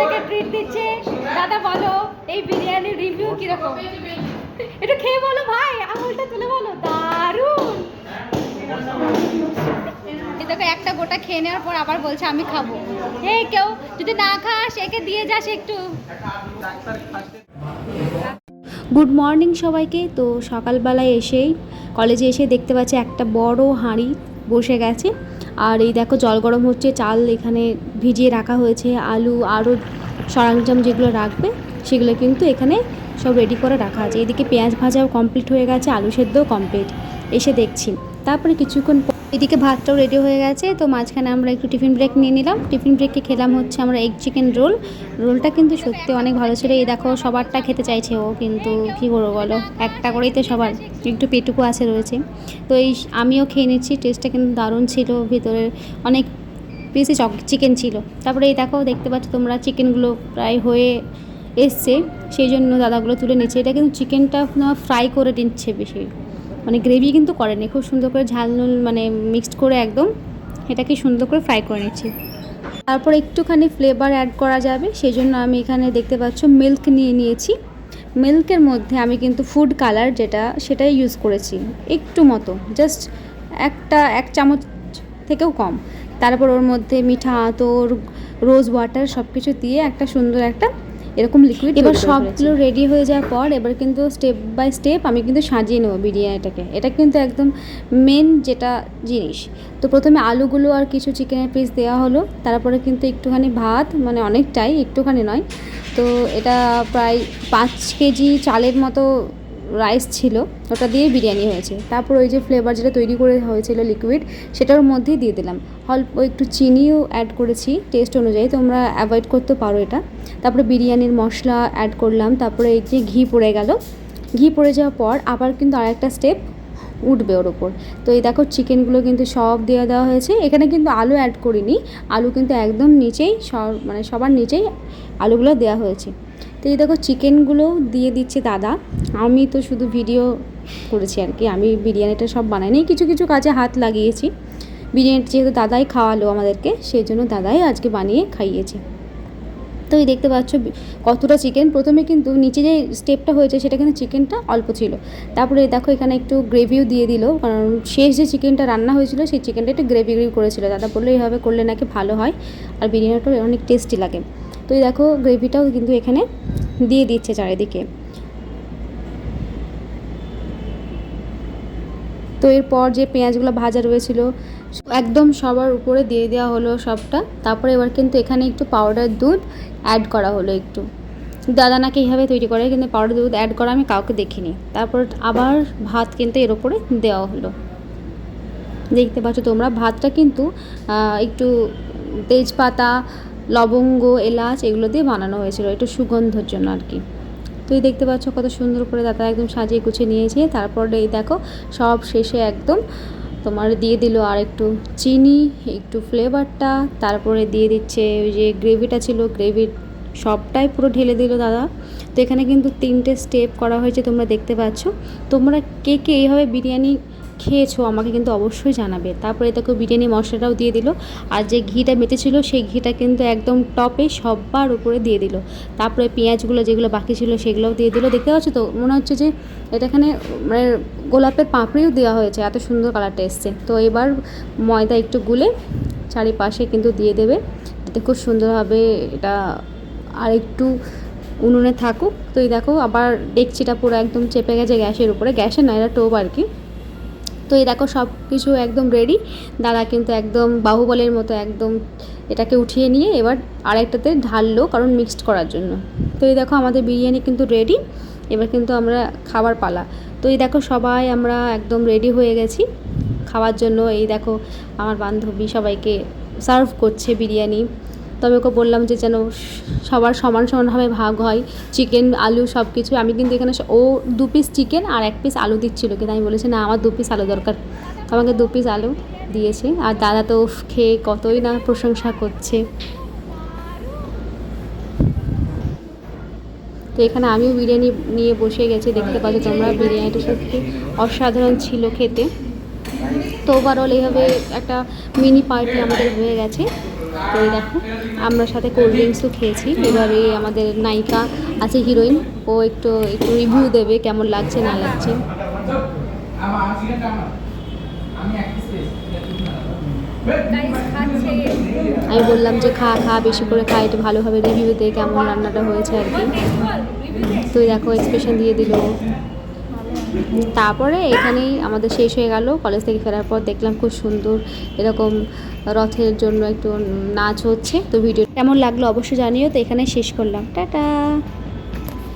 আমাদেরকে ট্রিট দিচ্ছে। দাদা, বলো, এই বিরিয়ানির রিভিউ কীরকম? একটু খেয়ে বলো ভাই, আঙুলটা তুলে বলো। দারুণ! দেখো, একটা গোটা খেয়ে নেওয়ার পর আবার বলছে, আমি খাব। এই কেউ, যদি না খাস, একে দিয়ে যাস একটু। গুড মর্নিং সবাইকে। তো সকালবেলায় এসেই কলেজে এসে দেখতে পাচ্ছি একটা বড় হাঁড়ি বসে গেছে। আর এই দেখো জল গরম হচ্ছে, চাল এখানে ভিজিয়ে রাখা হয়েছে, আলু, আরও সরঞ্জাম যেগুলো রাখবে, সেগুলো কিন্তু এখানে সব রেডি করে রাখা আছে। এদিকে পেঁয়াজ ভাজাও কমপ্লিট হয়ে গেছে, আলু সেদ্ধও কমপ্লিট এসে দেখছি। তারপরে কিছুক্ষণ এদিকে ভাতটাও রেডি হয়ে গেছে, তো মাঝখানে আমরা একটু টিফিন ব্রেক নিয়ে নিলাম। টিফিন ব্রেকে খেলাম হচ্ছে আমরা এগ চিকেন রোল রোলটা কিন্তু সত্যি অনেক ভালো ছিল। এই দেখো, সবারটা খেতে চাইছে ও, কিন্তু কী করব বলো? একটা করেই তো সবার একটু পেটুকু আছে রয়েছে। তো এই আমিও খেয়ে নিচ্ছি টেস্টটা কিন্তু দারুণ ছিল। ভিতরে অনেক পিসি চক চিকেন ছিল। তারপরে এই দেখো, দেখতে পাচ্ছ তোমরা চিকেনগুলো প্রায় হয়ে এসছে। সেই জন্য দাদাগুলো তুলে নিচ্ছে। এটা কিন্তু চিকেনটা ফ্রাই করে নিচ্ছে বেশি। মানে গ্রেভি কিন্তু করেনি খুব সুন্দর করে ঝাল নুন মানে মিক্সড করে একদম এটাকে সুন্দর করে ফ্রাই করে নিচ্ছি। তারপর একটুখানি ফ্লেভার অ্যাড করা যাবে সেই জন্য আমি এখানে দেখতে পাচ্ছ মিল্ক নিয়ে নিয়েছি। মিল্কের মধ্যে আমি কিন্তু ফুড কালার যেটা সেটাই ইউজ করেছি, একটু মতো জাস্ট একটা, এক চামচ থেকেও কম। তারপর ওর মধ্যে মিঠা আতর রোজ ওয়াটার সব কিছু দিয়ে একটা সুন্দর একটা এরকম লিকুইড এবার সবগুলো রেডি হয়ে যাওয়ার পর এবার কিন্তু স্টেপ বাই স্টেপ আমি কিন্তু সাজিয়ে নেব বিরিয়ানিটাকে। এটা কিন্তু একদম মেন যেটা জিনিস। তো প্রথমে আলুগুলো আর কিছু চিকেনের পিস দেওয়া হলো। তারপরে কিন্তু একটুখানি ভাত মানে অনেকটাই একটুখানি নয়। তো এটা প্রায় পাঁচ কেজি চালের মতো রাইস ছিল, ওটা দিয়ে বিরিয়ানি হয়েছে। তারপর ওই যে ফ্লেভার যেটা তৈরি করে হয়েছিল লিকুইড সেটার মধ্যেই দিয়ে দিলাম। অল্প একটু চিনিও অ্যাড করেছি টেস্ট অনুযায়ী তোমরা অ্যাভয়েড করতে পারো এটা। তারপরে বিরিয়ানির মশলা অ্যাড করলাম, তারপরে এই যে ঘি পড়ে গেল। ঘি পড়ে যাওয়ার পর আবার কিন্তু আরেকটা স্টেপ উঠবে ওর ওপর তো এই দেখো চিকেনগুলো কিন্তু সব দিয়ে দেওয়া হয়েছে। এখানে কিন্তু আলু অ্যাড করিনি, আলু কিন্তু একদম নিচেই সব মানে সবার নিচেই আলুগুলো দেওয়া হয়েছে। তো এই দেখো চিকেনগুলো দিয়ে দিচ্ছে দাদা। আমি তো শুধু ভিডিও করেছি আর কি। আমি বিরিয়ানিটা সব বানাইনি কিছু কিছু কাজে হাত লাগিয়েছি। বিরিয়ানিটা যেহেতু দাদাই খাওয়ালো আমাদেরকে, সেই জন্য দাদাই আজকে বানিয়ে খাইয়েছে। তো এই দেখতে পাচ্ছ কতটা চিকেন। প্রথমে কিন্তু নিচে যে স্টেপটা হয়েছে, সেটা কিন্তু চিকেনটা অল্প ছিল। তারপরে দেখো এখানে একটু গ্রেভিও দিয়ে দিল। কারণ শেষ যে চিকেনটা রান্না হয়েছিল, সেই চিকেনটা একটু গ্রেভি গ্রেভি করেছিল। দাদা বলল, এইভাবে করলে নাকি ভালো হয়। আর বিরিয়ানিটা অনেক টেস্টি লাগে। তো এই দেখো গ্রেভিটাও কিন্তু এখানে দিয়ে দিচ্ছে চারিদিকে। তো এরপর যে পেঁয়াজগুলো ভাজা রয়েছিল, একদম সবার উপরে দিয়ে দেওয়া হলো সবটা। তারপরে এবার কিন্তু এখানে একটু পাউডার দুধ অ্যাড করা হলো একটু। দাদা নাকি এইভাবে তৈরি করে কিন্তু পাউডার দুধ অ্যাড করা আমি কাউকে দেখিনি। তারপর আবার ভাত কিন্তু এর উপরে দেওয়া হলো। দেখতে পাচ্ছ তোমরা, ভাতটা কিন্তু একটু তেজপাতা লবঙ্গ, এলাচ এগুলো দিয়ে বানানো হয়েছিল। একটু সুগন্ধর জন্য আর কি তো এই দেখতে পাচ্ছ কত সুন্দর করে দাদা একদম সাজিয়ে গুছিয়ে নিয়েছে। তারপরে এই দেখো, সব শেষে একদম তোমার দিয়ে দিল আর একটু চিনি, একটু ফ্লেভারটা। তারপরে দিয়ে দিচ্ছে ওই যে গ্রেভিটা ছিল, গ্রেভির সবটাই পুরো ঢেলে দিল দাদা। তো এখানে কিন্তু তিনটে স্টেপ করা হয়েছে তোমরা দেখতে পাচ্ছ। তোমরা কে কে এইভাবে বিরিয়ানি খেয়েছো, আমাকে কিন্তু অবশ্যই জানাবে। তারপরে দেখো বিরিয়ানি মশলাটাও দিয়ে দিল। আর যে ঘিটা মেতেছিল সেই ঘিটা কিন্তু একদম টপে সবার উপরে দিয়ে দিল। তারপরে পেঁয়াজগুলো যেগুলো বাকি ছিল, সেগুলোও দিয়ে দিল। দেখতে পাচ্ছ তো, মনে হচ্ছে যে এটা এখানে মানে গোলাপের পাপড়িও দেওয়া হয়েছে। এত সুন্দর কালারটা এসছে। তো এবার ময়দা একটু গুলে চারিপাশে কিন্তু দিয়ে দেবে। এতে খুব সুন্দরভাবে এটা আর একটু উনুনে থাকুক। তো এই দেখো, আবার ডেকচিটা পুরো একদম চেপে গেছে গ্যাসের উপরে। গ্যাসে না এটা টোপ আর কি। তো এই দেখো সব কিছু একদম রেডি দাদা কিন্তু একদম বাহুবলের মতো একদম এটাকে উঠিয়ে নিয়ে এবার আরেকটাতে ঢাললো কারণ মিক্সড করার জন্য। তো এই দেখো আমাদের বিরিয়ানি কিন্তু রেডি এবার কিন্তু আমরা খাবার পালা। তো এই দেখো সবাই আমরা একদম রেডি হয়ে গেছি খাওয়ার জন্য। এই দেখো আমার বান্ধবী সবাইকে সার্ভ করছে বিরিয়ানি। তবে ওকে বললাম যে যেন সবার সমান সমানভাবে ভাগ হয়। চিকেন আলু সব কিছু আমি কিন্তু এখানে ও দু পিস চিকেন আর এক পিস আলু দিচ্ছিল কিন্তু আমি বলেছি, না, আমার দু পিস আলু দরকার। আমাকে দু পিস আলু দিয়েছে। আর দাদা তো খেয়ে কতই না প্রশংসা করছে। তো এখানে আমিও বিরিয়ানি নিয়ে বসে গেছি। দেখতে পাচ্ছ তোমরা বিরিয়ানিটা সত্যি অসাধারণ ছিল খেতে। তো ওভারঅল এইভাবে একটা মিনি পার্টি আমাদের হয়ে গেছে। তো এই দেখো, আমরা সাথে কোল্ড ড্রিঙ্কসও খেয়েছি। এবারে আমাদের নায়িকা আছে হিরোইন ও একটু একটু রিভিউ দেবে কেমন লাগছে, না লাগছে। আমি বললাম যে খা খা, বেশি করে খা, একটু ভালোভাবে রিভিউ দে কেমন রান্নাটা হয়েছে আর কি। তুই দেখো এক্সপ্রেশন দিয়ে দিল তারপরে এখানেই আমাদের শেষ হয়ে গেল। কলেজ থেকে ফেরার পর দেখলাম খুব সুন্দর এরকম রথের জন্য একটু নাচ হচ্ছে। তো ভিডিও কেমন লাগল অবশ্যই জানিও। তো এখানে শেষ করলাম। টাটা!